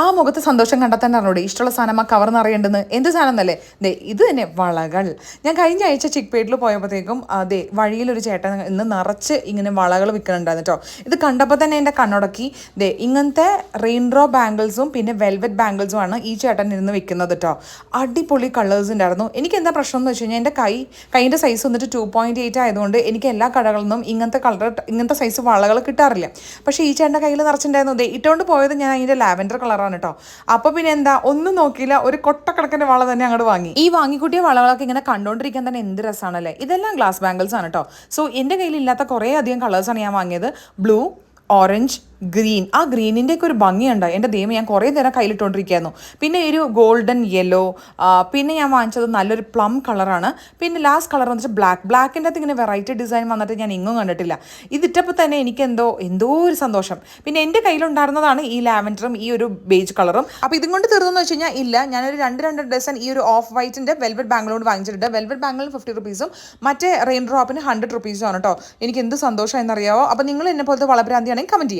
ആ മുഖത്ത് സന്തോഷം കണ്ടെത്താൻ അറിഞ്ഞൂടെ? ഇഷ്ടമുള്ള സാധനം ആ കവർ നിറയേണ്ടെന്ന് എന്ത് സാധനം എന്നല്ലേ ദേ ഇത് തന്നെ വളകൾ. ഞാൻ കഴിഞ്ഞ ആഴ്ച ചിക്പേട്ടിൽ പോയപ്പോഴത്തേക്കും അതെ വഴിയിലൊരു ചേട്ടൻ ഇന്ന് നിറച്ച് ഇങ്ങനെ വളകൾ വിൽക്കുന്നുണ്ടായിരുന്നു കേട്ടോ. ഇത് കണ്ടപ്പോൾ തന്നെ എന്റെ കണ്ണുടക്കി ദേ ഇങ്ങനത്തെ റെയിൻഡ്രോ ബാംഗിൾസും പിന്നെ വെൽവെറ്റ് ബാംഗിൾസും ആണ് ഈ ചേട്ടൻ ഇരുന്ന് വിൽക്കുന്നത് കേട്ടോ. അടിപൊളി കളേഴ്സ് ഉണ്ടായിരുന്നു. എനിക്ക് എന്താ പ്രശ്നം എന്ന് വെച്ച് കഴിഞ്ഞാൽ എന്റെ കൈ കൈന്റെ സൈസ് വന്നിട്ട് ടു പോയിന്റ് എയ്റ്റ് ആയതുകൊണ്ട് എനിക്ക് എല്ലാ കടകളിൽ നിന്നും ഇങ്ങനത്തെ കളർ ഇങ്ങനത്തെ സൈസ് വളകൾ കിട്ടാറില്ല. പക്ഷേ ഈ ചേട്ടന്റെ കയ്യിൽ നിറച്ചിട്ടുണ്ടായിരുന്നു. ദേ ഇട്ടുകൊണ്ട് പോയത് ഞാൻ അതിന്റെ ലാവൻഡർ കളറാണ് കേട്ടോ അപ്പോൾ പിന്നെ എന്താ ഒന്നും നോക്കിയില്ല ഒരു കൊട്ടക്കണക്കിന്റെ വള തന്നെ അങ്ങോട്ട് വാങ്ങി. ഈ വാങ്ങിക്കൂട്ടിയ വളകളൊക്കെ ഇങ്ങനെ കണ്ടുകൊണ്ടിരിക്കാൻ തന്നെ എന്ത് രസമാണല്ലേ ഇതെല്ലാം ഗ്ലാസ് ബാംഗിൾസ് ആണ് കേട്ടോ സോ എന്റെ കയ്യിൽ ഇല്ലാത്ത കുറേ അധികം കളേഴ്സാണ് ഞാൻ വാങ്ങിയത്. Blue orange green. ആ ഗ്രീനിന്റെ ഒക്കെ ഒരു ഭംഗിയുണ്ട്. എന്റെ ദൈവം ഞാൻ കുറേ നേരം കയ്യിലിട്ടുകൊണ്ടിരിക്കുകയായിരുന്നു പിന്നെ ഒരു ഗോൾഡൻ യെല്ലോ പിന്നെ ഞാൻ വാങ്ങിച്ചത് നല്ലൊരു പ്ലം കളറാണ്. പിന്നെ ലാസ്റ്റ് കളർ എന്ന് വന്നിട്ട് ബ്ലാക്ക്. ബ്ലാക്കിന്റെ അകത്ത് ഇങ്ങനെ വെറൈറ്റി ഡിസൈൻ വന്നിട്ട് ഞാൻ ഇങ്ങും കണ്ടിട്ടില്ല. ഇതിട്ടപ്പോൾ തന്നെ എനിക്ക് എന്തോ എന്തോ ഒരു സന്തോഷം. പിന്നെ എന്റെ കയ്യിലുണ്ടായിരുന്നതാണ് ഈ ലാവൻഡറും ഈ ഒരു ബേജ് കളറും. അപ്പോൾ ഇതും കൊണ്ട് തീർന്നെന്ന് വെച്ച് കഴിഞ്ഞാൽ ഇല്ല ഞാനൊരു രണ്ട് രണ്ട് ഡസൻ ഈ ഒരു ഓഫ് വൈറ്റിന്റെ വെൽവെറ്റ് ബാംഗ്ലൂർ വാങ്ങിച്ചിട്ടുണ്ട്. വെൽവെറ്റ് ബാംഗ്ലൂർ ഫിഫ്റ്റി റുപ്പീസും മറ്റേ റെയിൻ ഡ്രോപ്പിന് ഹൺഡ്രഡ് റുപ്പീസും ആണ് കേട്ടോ എനിക്ക് എന്ത് സന്തോഷം എന്നറിയാവോ അപ്പോൾ നിങ്ങൾ എന്നെ പോലത്തെ വളഭ്രാന്തിയാണെങ്കിൽ കമന്റ് ചെയ്യുക